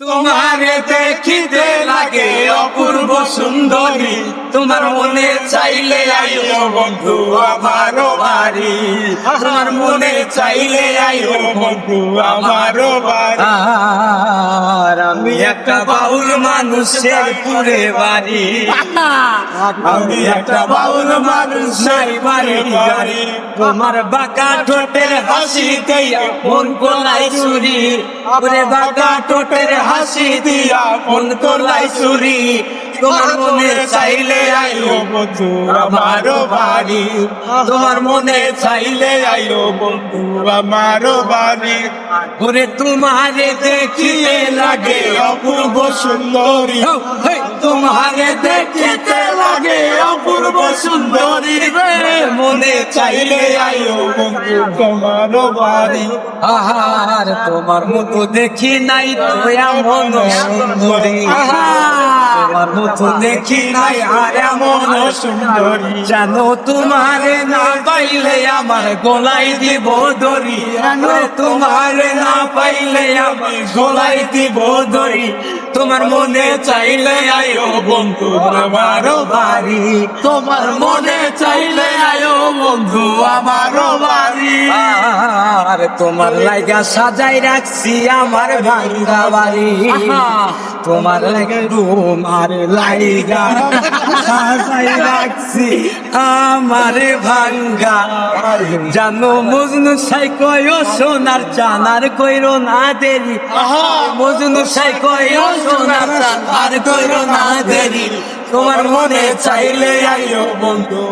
তোমারে দেখিতে লাগে অপূর্ব সুন্দরী। তোমার মনে চাইলে আইও বন্ধু আমারও বাড়ি। তোমার মনে চাইলে আইও বন্ধু আমারও বাড়ি। একটা বাউল মানুষের পুরে বাড়ি। আমি একটা বাউল মানুষ, নাই বাড়ি গাড়ি। তোমার বাঁকা ঠোঁটের হাসি দিয়া মন কোলাই চুরি। ওরে বাঁকা ঠোঁটের হাসি দিয়া মন কোলাই চুরি। তোমার মনে চাইলে আইও বন্ধু আমারও বাড়ি। তোমার মনে চাইলে আইও বন্ধু আমারও বাড়ি। ওরে তোমারে দেখিয়ে লাগে অপূর্ব সুন্দরী। তোমারে দেখিতে লাগে অপূর্ব সুন্দরী। মনে চাইলে আইও বন্ধু তোমারও বাড়ি। আহার তোমার মতো দেখি নাই তোয়া মন সুন্দরী তোমার মতো দেখি নাই, আর এমন সুন্দরী। জানো তোমারে না পাইলে আমার গলাই দিব দড়ি। জানো তোমারে না পাইলে আমি গলাই দিব দড়ি। তোমার মনে চাইলে আয়ো বন্ধু, আমারও বাড়ি। তোমার মনে চাইলে আয়ো বন্ধু, আমারও বাড়ি। তোমার লাইগা সাজাই রাখছি আমার ভাঙ্গা বাড়ি। তোমার লাগে রুম আর লাইগা সাজাই রাখছি আমার ভাঙ্গা জানো মজনু সাই কয় সোনার চানার কইরো না দেরি। মজনু সাই কয় সোনার চানার কইরো না দেরি। তোমার মনে চাইলে আইও বন্ধু